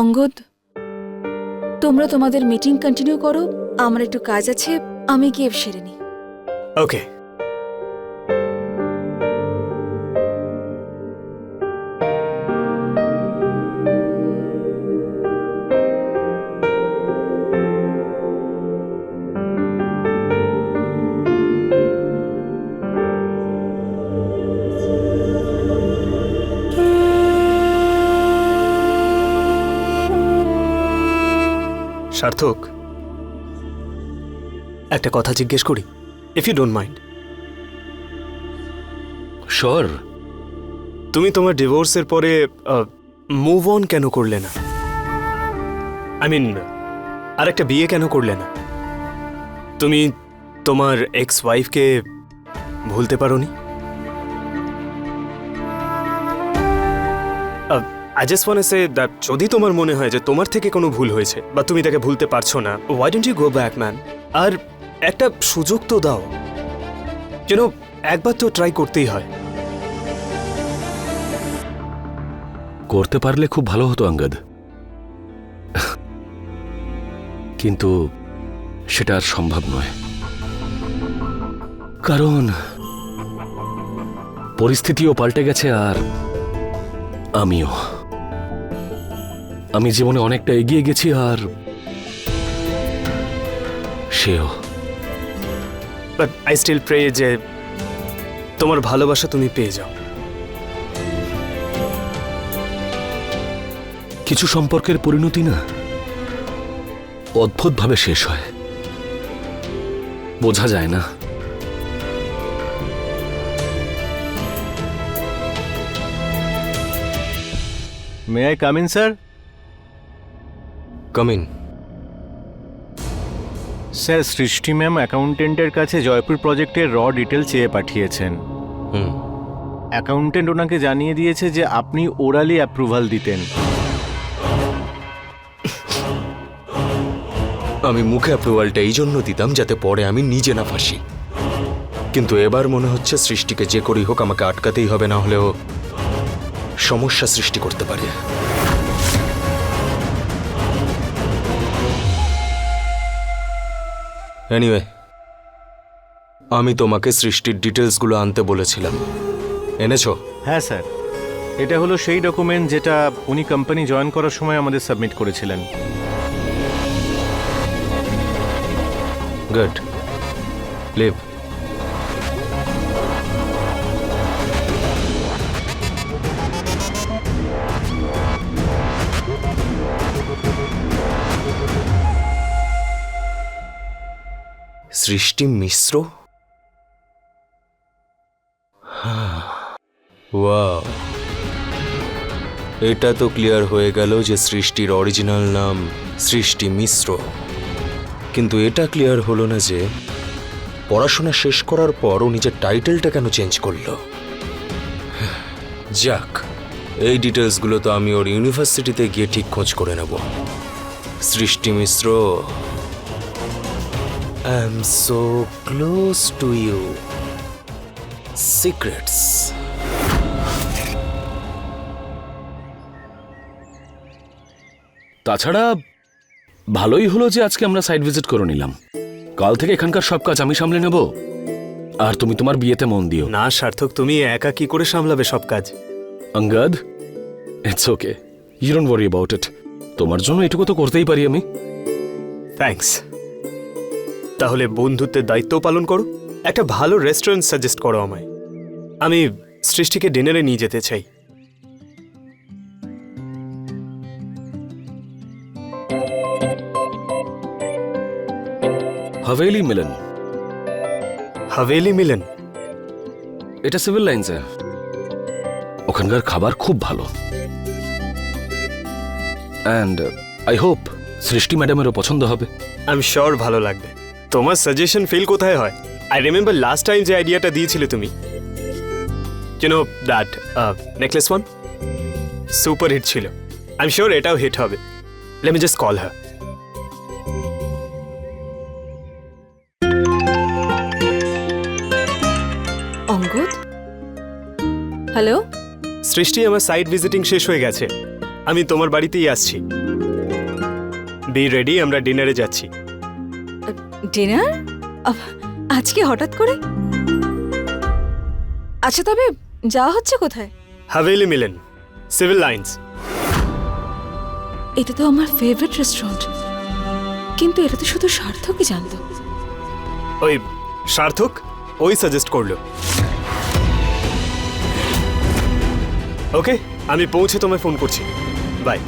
অঙ্গদ, তোমরা তোমাদের meeting continue করো, আমার একটু কাজ আছে, আমি গিয়ে সেরে নিই। ওকে সার্থক। একটা কথা জিজ্ঞেস করি ইফ ইউ ডোন্ট মাইন্ড শর তুমি তোমার ডিভোর্সের পরে মুভ অন কেন করলে না? আই মিন আর একটা বিয়ে কেন করলে না? তুমি তোমার এক্স ওয়াইফকে ভুলতে পারোনি? I just wanna say that যদি তোমার মনে হয় যে তোমার থেকে কোনো ভুল হয়েছে বা তুমি তাকে ভুলতে পারছ না why don't you go back man আর একটা সুযোগ তো দাও। যেন একবার তো ট্রাই করতেই হয়। করতে পারলে খুব ভালো হতো, আঙ্গদ। কিন্তু সেটা আর সম্ভব নয়। কারণ পরিস্থিতিও পাল্টে গেছে আর আমিও। আমি জীবনে অনেকটা এগিয়ে গেছি আর সেও। বাট আই স্টিল প্রে যে তোমার ভালোবাসা তুমি পেয়ে যাও। কিছু সম্পর্কের পরিণতি না অদ্ভুতভাবে শেষ হয়। বোঝা যায় না। May I come in sir come in sir Srishti ma'am অ্যাকাউন্টেন্টের কাছে জয়পুর প্রজেক্টের র ডিটেল চেয়ে পাঠিয়েছেন। হুম। অ্যাকাউন্টেন্ট ওনাকে জানিয়ে দিয়েছে যে আপনি ওরালি অ্যাপ্রুভাল দিতেন। আমি মুখে অ্যাপ্রুভালটা এই জন্য দিতাম যাতে পরে আমি নিজে না ফাঁসি। কিন্তু এবার মনে হচ্ছে সৃষ্টিকে যে করেই হোক আমাকে আটকাতেই হবে না হলেও সমস্যা সৃষ্টি করতে পারে। এনিওয়ে আমি তোমাকে সৃষ্টির ডিটেলসগুলো আনতে বলেছিলাম। এনেছো? হ্যাঁ স্যার। এটা হলো সেই ডকুমেন্ট যেটা উনি কোম্পানি জয়েন করার সময় আমাদের সাবমিট করেছিলেন। গুড লিভ সৃষ্টি মিশ্র? ওয়াও এটা তো ক্লিয়ার হয়ে গেল যে সৃষ্টির অরিজিনাল নাম সৃষ্টি মিশ্র। কিন্তু এটা ক্লিয়ার হলো না যে পড়াশোনা শেষ করার পর ও নিজের টাইটেলটা কেন চেঞ্জ করল? যাক, এই ডিটেলসগুলো তো আমি ওর ইউনিভার্সিটিতে গিয়ে ঠিক খোঁজ করে নেব। Srishti Mishra I am so close to you secrets তাছাড়া ভালোই হলো যে আজকে আমরা সাইট ভিজিট করে নিলাম। কাল থেকে এখানকার সব কাজ আমি সামলে নেব। আর তুমি তোমার বিয়েতে মন দিও। না সার্থক তুমি একা কি করে সামলাবে সব কাজ? Angad it's okay you don't worry about it তোমার জন্য এটুকু তো করতেই পারি আমি। থ্যাঙ্কস তাহলে বন্ধুত্বের দায়িত্ব পালন করো। একটা ভালো রেস্টুরেন্ট সাজেস্ট করো আমায়। আমি সৃষ্টিকে ডিনারে নিয়ে যেতে চাই। হাভেলি মিলন। হাভেলি মিলন। এটা সিভিল লাইন্সে ওখানকার খাবার খুব ভালো। অ্যান্ড আই হোপ সৃষ্টি ম্যাডামেরও পছন্দ হবে। আই এম শিওর ভালো লাগবে। তোমার সাজেশন ফেল কোথায় হয়? আই রিমেম্বার লাস্ট টাইম যে আইডিয়াটা দিয়েছিলে তুমি। You know that necklace one super hit ছিল। আই এম শিওর এটাও হিট হবে। Let me just call her Angad hello? Srishti আমার সাইট ভিজিটিং শেষ হয়ে গেছে। আমি তোমার বাড়িতেই আসছি। বি রেডি আমরা ডিনারে যাচ্ছি। ডিনার? আজকে হঠাৎ করে? আচ্ছা তবে যাওয়া হচ্ছে কোথায়? হাভেলি মিলেন সিভিল লাইন্স। এটা তো আমার ফেভারিট রেস্টুরেন্ট কিন্তু এটা তো শুধু সার্থকই জানতো। ওই সার্থক ওই সাজেস্ট করল। ওকে আমি পৌঁছে তোমায় ফোন করছি। বাই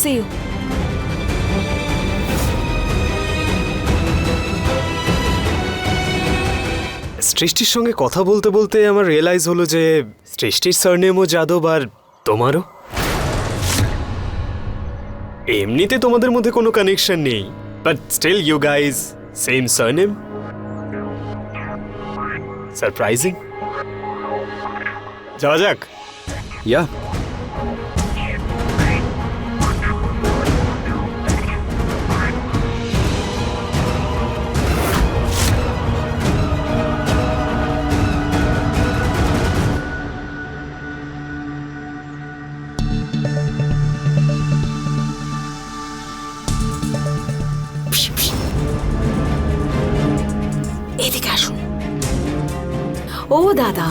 সি ইউ সৃষ্টির সঙ্গে কথা বলতে বলতে আমার রিয়েলাইজ হলো যে সৃষ্টির সারনেমও যাদব আর তোমারও? এমনিতে তোমাদের মধ্যে কোনো কানেকশন নেই but still you guys same surname surprising যাওয়া যাক। ইয়া ও দাদা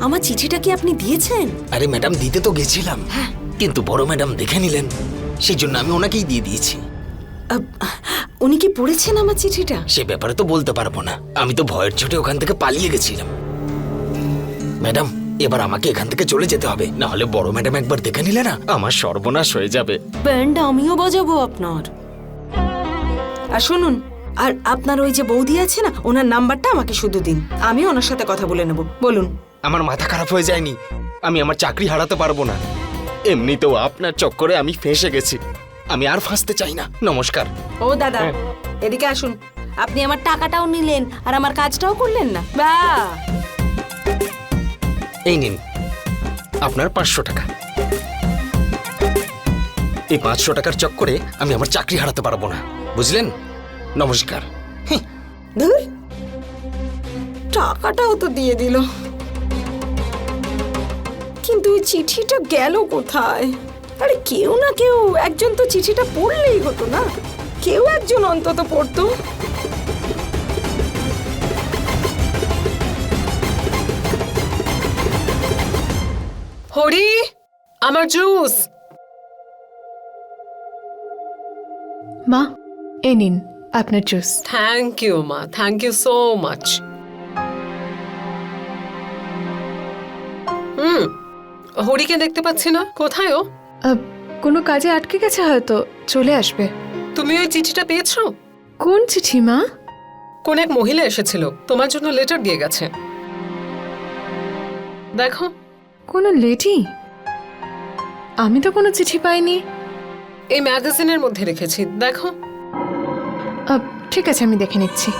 আমার চিঠিটা কি আপনি দিয়েছেন? আরে ম্যাডাম দিতে তো গেছিলাম। হ্যাঁ। কিন্তু বড় ম্যাডাম দেখে নিলেন। সেই জন্য আমি ওনাকেই দিয়ে দিয়েছি। উনি কি পড়েছেন আমার চিঠিটা? সে ব্যাপারে তো বলতে পারব না। আমি তো ভয়ের চোটে ওখান থেকে পালিয়ে গেছিলাম। ম্যাডাম এবার আমাকে এখান থেকে চলে যেতে হবে। না হলে বড় ম্যাডাম একবার দেখে নিলে না আমার সর্বনাশ হয়ে যাবে। ব্যান্ড আমিও বাজাবো আপনার। আর শুনুন আর আপনার ওই যে বৌদি আছে না ওনার নাম্বারটা আমাকে শুধু দিন। আমি ওনার সাথে কথা বলে নেব। বলুন। আমার মাথা খারাপ হয়ে যায়নি। আমি আমার চাকরি হারাতে পারব না। এমনিতেও আপনার চক্করে আমি ফেঁসে গেছি। আমি আর ফাঁসতে চাই না। নমস্কার। ও দাদা এদিকে আসুন। আপনি আমার টাকাটাও নিলেন আর আমার কাজটাও করলেন না। বা। এই নিন। আপনার পাঁচশো টাকা। এই পাঁচশো টাকার চক্করে আমি আমার চাকরি হারাতে পারব না। বুঝলেন? নমস্কার। হ্যাঁ ধুর। টাকাটাও তো দিয়ে দিল। কিন্তু ওই চিঠিটা গেল কোথায়? আরে কেউ না কেউ একজন তো চিঠিটা পড়লেই হতো না। কেউ একজন অন্তত পড়তো। হরি আমার জুস। মা এ নিন। আপনার জুস। থ্যাংক ইউ মা thank you so much hmm হরিকে দেখতে পাচ্ছি না। কোথায় ও? আহ, কোনো কাজে আটকে গেছে হয়তো। চলে আসবে। তুমি ওই চিঠিটা পেয়েছ? কোন চিঠি মা? কোন এক মহিলা এসেছিল। তোমার জন্য লেটার দিয়ে গেছে। দেখো। কোনো লেডি? আমি তো কোনো চিঠি পাইনি। এই ম্যাগাজিনের মধ্যে রেখেছি। দেখো। ঠিক আছে আমি দেখে নিচ্ছি।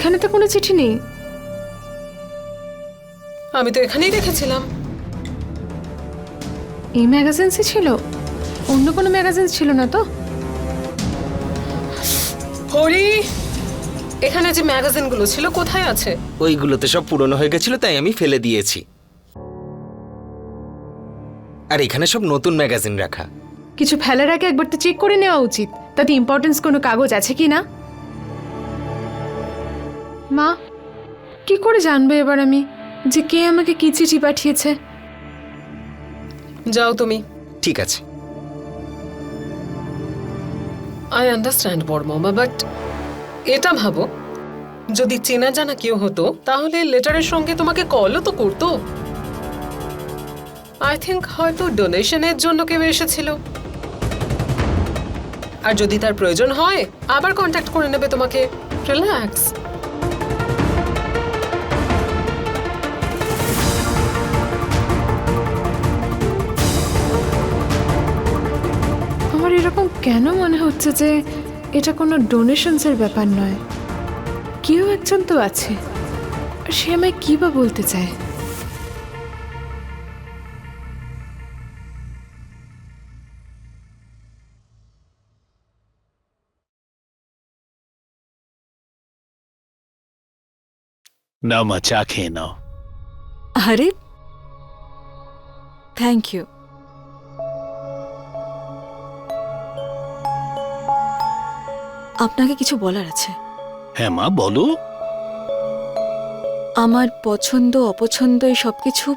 এখানে তো কোনো চিঠি নেই। আমি তো এখানেই রেখেছিলাম এই ম্যাগাজিনসই ছিল অন্য কোনো ম্যাগাজিন ছিল না তো? হরি এখানে যে ম্যাগাজিনগুলো ছিল কোথায় আছে? ওইগুলোতে সব পুরনো হয়ে গেছিল তাই আমি ফেলে দিয়েছি। আর এখানে সব নতুন ম্যাগাজিন রাখা। কিছু ফেলার আগে একবার তো চেক করে নেওয়া উচিত। তাতে ইম্পর্টেন্স কোনো কাগজ আছে কি না? মা কি করে জানব এবার আমি যে কে আমাকে কি চিঠি পাঠিয়েছে? যাও তুমি। ঠিক আছে। আই আন্ডারস্ট্যান্ড বড়মামা বাট এটা ভাবো। যদি চেনা জানা কেউ হতো তাহলে লেটারের সঙ্গে তোমাকে কলও তো করতো। আই থিঙ্ক হয়তো ডোনেশনের জন্য কেউ এসেছিল। আর যদি তার প্রয়োজন হয় আবার কন্ট্যাক্ট করে নেবে তোমাকে। রিল্যাক্স কেন মনে হচ্ছে যে এটা কোনো ডোনেশনসের ব্যাপার নয়? কেউ একজন তো আছে। আর সে আমায় কী বা বলতে চায়? নাও মা চা খেয়ে নাও। আরে। থ্যাংক ইউ আপনাকে কিছু বলার আছে। হ্যাঁ মা বলো। আমার পছন্দ অপছন্দ এই সব কিছু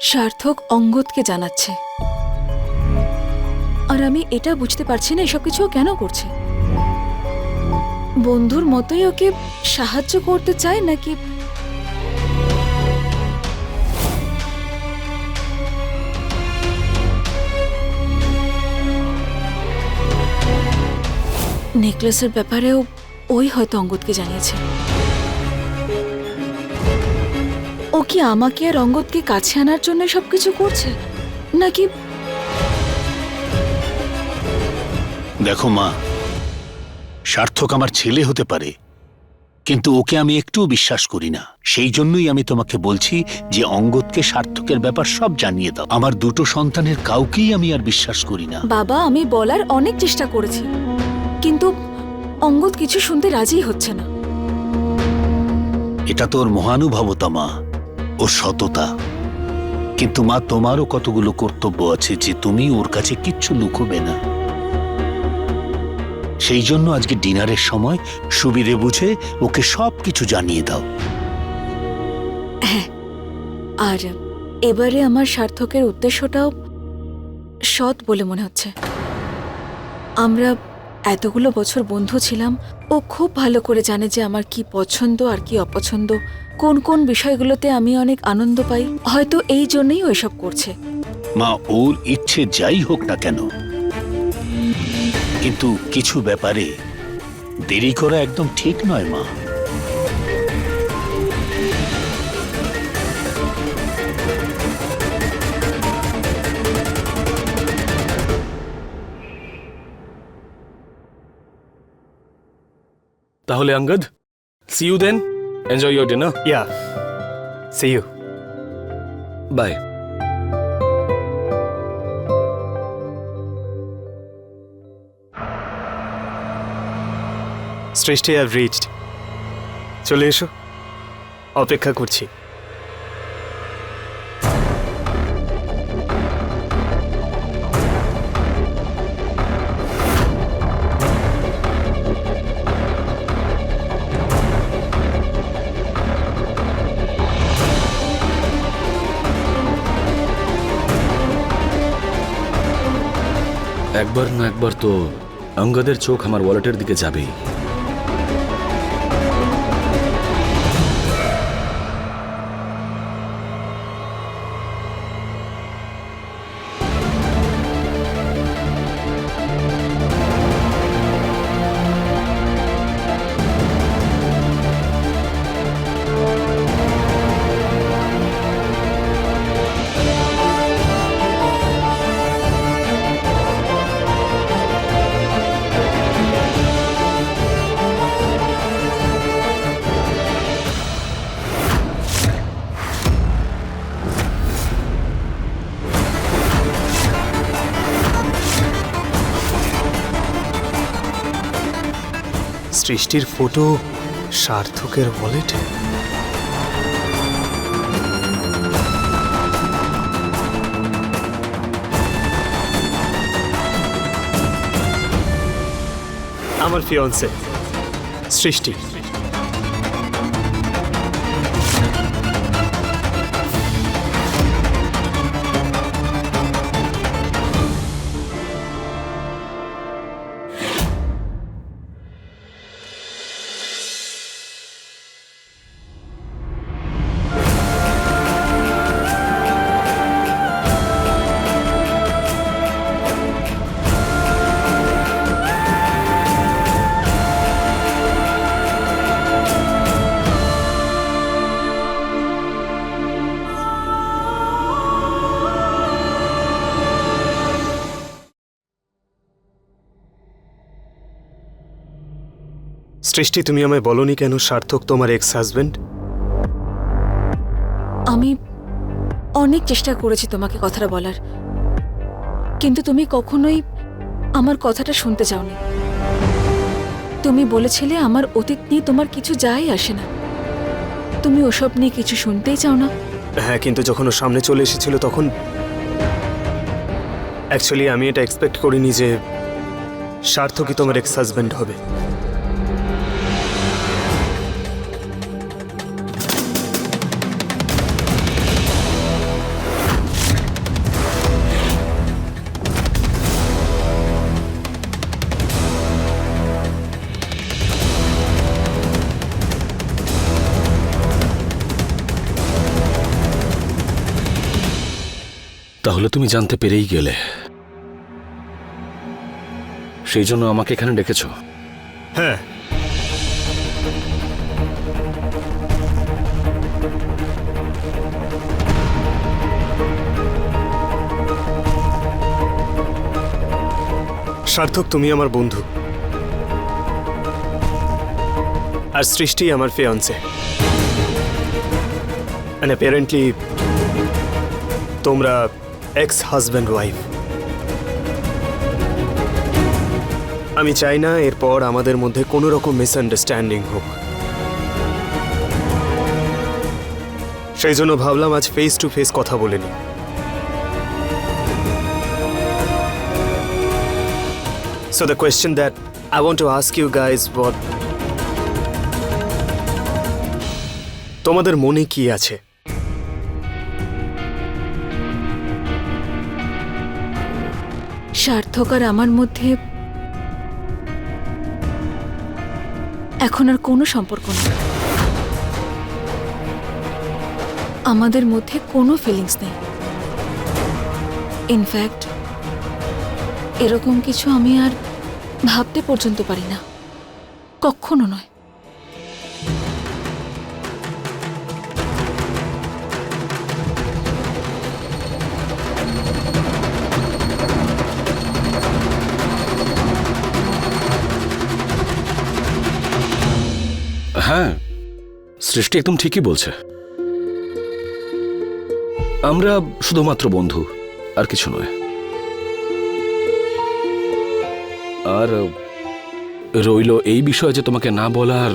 সার্থক অঙ্গদকে জানাচ্ছে। আর আমি এটা বুঝতে পারছি না এসব কিছু কেন করছে? বন্ধুর মতোই ওকে সাহায্য করতে চায় নাকি নেকলেসের ব্যাপারেও ওই হয়তো অঙ্গদকে জানিয়েছে। ও কি আমাকে আর অঙ্গদকে কাছে আনার জন্য সবকিছু করছে? নাকি দেখো মা সার্থক আমার ছেলে হতে পারে কিন্তু ওকে আমি একটুও বিশ্বাস করি না। সেই জন্যই আমি তোমাকে বলছি যে অঙ্গদকে সার্থকের ব্যাপার সব জানিয়ে দাও। আমার দুটো সন্তানের কাউকেই আমি আর বিশ্বাস করি না। বাবা আমি বলার অনেক চেষ্টা করেছি। অঙ্গদ কিছু শুনতে রাজি হচ্ছে না। এটা তোর মহানুভবতা মা ও সততা। কিন্তু মা তোমারও কতগুলো কর্তব্য আছে যে তুমি ওর কাছে কিচ্ছু লুকোবে না। সেই জন্য আজকে ডিনারের সময় সুবিধে বুঝে ওকে সব কিছু জানিয়ে দাও। আর এবারে আমার সার্থকের উদ্দেশ্যটাও সৎ বলে মনে হচ্ছে। আমরা এতগুলো বছর বন্ধু ছিলাম, ও খুব ভালো করে জানে যে আমার কি পছন্দ আর কি অপছন্দ। কোন কোন বিষয়গুলোতে আমি অনেক আনন্দ পাই, হয়তো এই জন্যই ওইসব করছে। মা, ওর ইচ্ছে যাই হোক না কেন। কিন্তু কিছু ব্যাপারে দেরি করা একদম ঠিক নয় মা। তাহলে Angad see you then enjoy your dinner yeah see you bye Srishti have reached চলে এসো। অপেক্ষা করছি। একবার না একবার তো অঙ্গদের চোখ আমার ওয়ালেটের দিকে যাবেই সৃষ্টির ফটো সার্থকের ওয়ালেটে আমার ফিয়ন্সে সৃষ্টি। সৃষ্টি তুমি আমায় বলনি কেন? সার্থক তোমার এক্স হাজবেন্ড আমি অনেক চেষ্টা করেছি তোমাকে কথাটা বলার। কিন্তু তুমি কখনোই আমার কথাটা শুনতে চাওনি। তুমি বলেছিলে আমার অতীত নিয়ে তোমার কিছু যায় আসে না। তুমি ওসব নিয়ে কিছু শুনতেই চাও না। হ্যাঁ কিন্তু যখন ও সামনে চলে এসেছিল তখন অ্যাকচুয়ালি আমি এটা এক্সপেক্ট করিনি যে সার্থকই তোমার এক্স হাজবেন্ড হবে। তুমি জানতে পেরেই গেলে। সেই জন্য আমাকে এখানে ডেকেছ। হ্যাঁ। সার্থক, তুমি আমার বন্ধু। আর সৃষ্টি আমার ফেয়ন্সে অ্যান্ড অ্যাপারেন্টলি তোমরা এক্স হাজব্যান্ড ওয়াইফ আমি চাই না এরপর আমাদের মধ্যে কোনো রকম মিসআন্ডারস্ট্যান্ডিং হোক। সেই জন্য ভাবলাম আজ ফেস টু ফেস কথা বলে নিই। So the question that I want to ask you guys what তোমাদের মনে কি আছে? সার্থক আর আমার মধ্যে এখন আর কোনো সম্পর্ক নেই। আমাদের মধ্যে কোনো ফিলিংস নেই। ইনফ্যাক্ট এরকম কিছু আমি আর ভাবতে পর্যন্ত পারি না। কখনো নয়। সৃষ্টি একদম ঠিকই বলছে। আমরা শুধুমাত্র বন্ধু, আর কিছু নয়। আর, রইল এই বিষয়ে যে তোমাকে না বলার,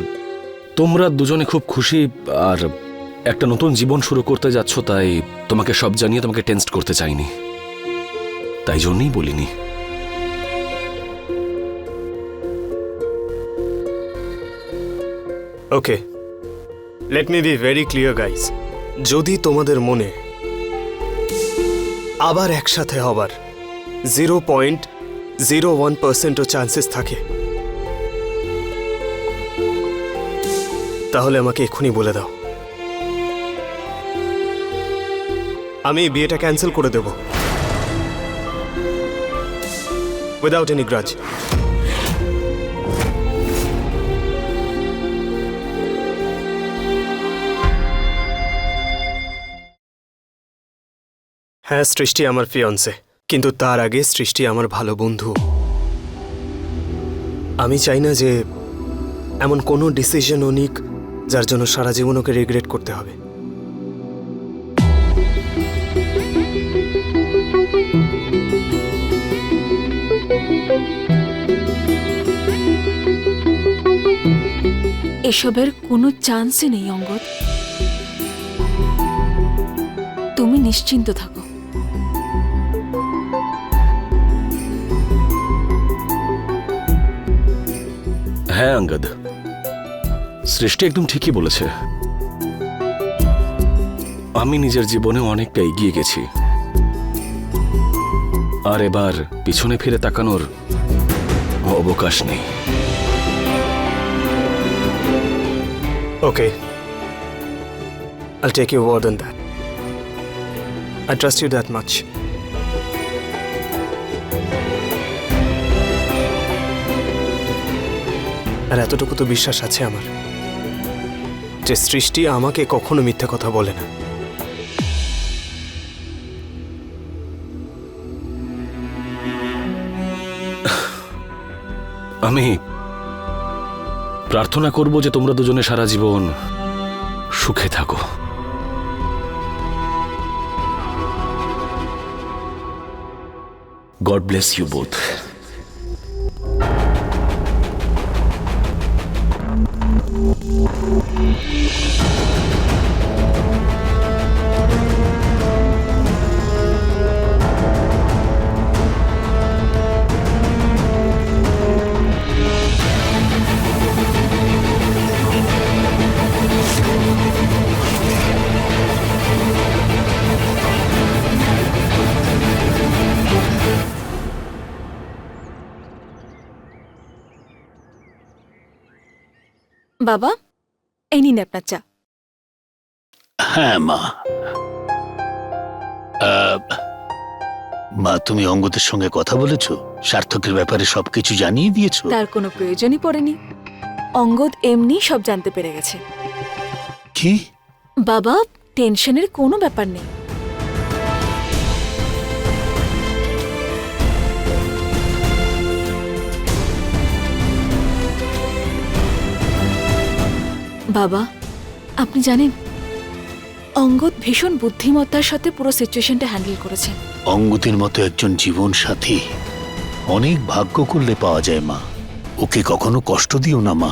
তোমরা দুজনে খুব খুশি, আর একটা নতুন জীবন শুরু করতে যাচ্ছ, তাই তোমাকে সব জানিয়ে তোমাকে টেন্সড করতে চাইনি। তাই জন্যই বলিনি। Okay let me be very clear guys যদি তোমাদের মনে আবার একসাথে হবার জিরো পয়েন্ট জিরো ওয়ান পার্সেন্টও চান্সেস থাকে, তাহলে আমাকে এক্ষুনি বলে দাও। আমি বিয়েটা ক্যান্সেল করে দেব। উইদাউট এনি গ্রাজ হ্যাঁ সৃষ্টি আমার ফিয়ন্সে, কিন্তু তার আগে সৃষ্টি আমার ভালো বন্ধু। আমি চাই না যে এমন কোনো ডিসিশন ও নিক যার জন্য সারা জীবন ওকে রিগ্রেট করতে হবে। এসবের কোনো চান্সই নেই, অঙ্গদ। তুমি নিশ্চিন্ত থাকো। হ্যাঁ অঙ্গদ সৃষ্টি একদম ঠিকই বলেছে। আমি নিজের জীবনে অনেকটা এগিয়ে গেছি। আর এবার পিছনে ফিরে তাকানোর অবকাশ নেই। ওকে I'll take your word on that. I trust you that much. আর এতটুকু তো বিশ্বাস আছে আমার যে সৃষ্টি আমাকে কখনো মিথ্যে কথা বলে না। আমি প্রার্থনা করব যে তোমরা দুজনে সারা জীবন সুখে থাকো। গড ব্লেস ইউ বোথ বাবা এই নিন আপনার চা। হ্যাঁ মা। মা তুমি অঙ্গদের সঙ্গে কথা বলেছ? সার্থকের ব্যাপারে সবকিছু জানিয়ে দিয়েছ? তার কোনো প্রয়োজনই পড়েনি। অঙ্গদ এমনি সব জানতে পেরে গেছে। কি? বাবা টেনশনের কোনো ব্যাপার নেই। বাবা, আপনি জানেন, অঙ্গদ ভীষণ বুদ্ধিমত্তার সাথে পুরো সিচুয়েশনটা হ্যান্ডেল করেছে। অঙ্গদের মতো একজন জীবন সাথী অনেক ভাগ্য করলে পাওয়া যায় মা। ওকে কখনো কষ্ট দিও না মা।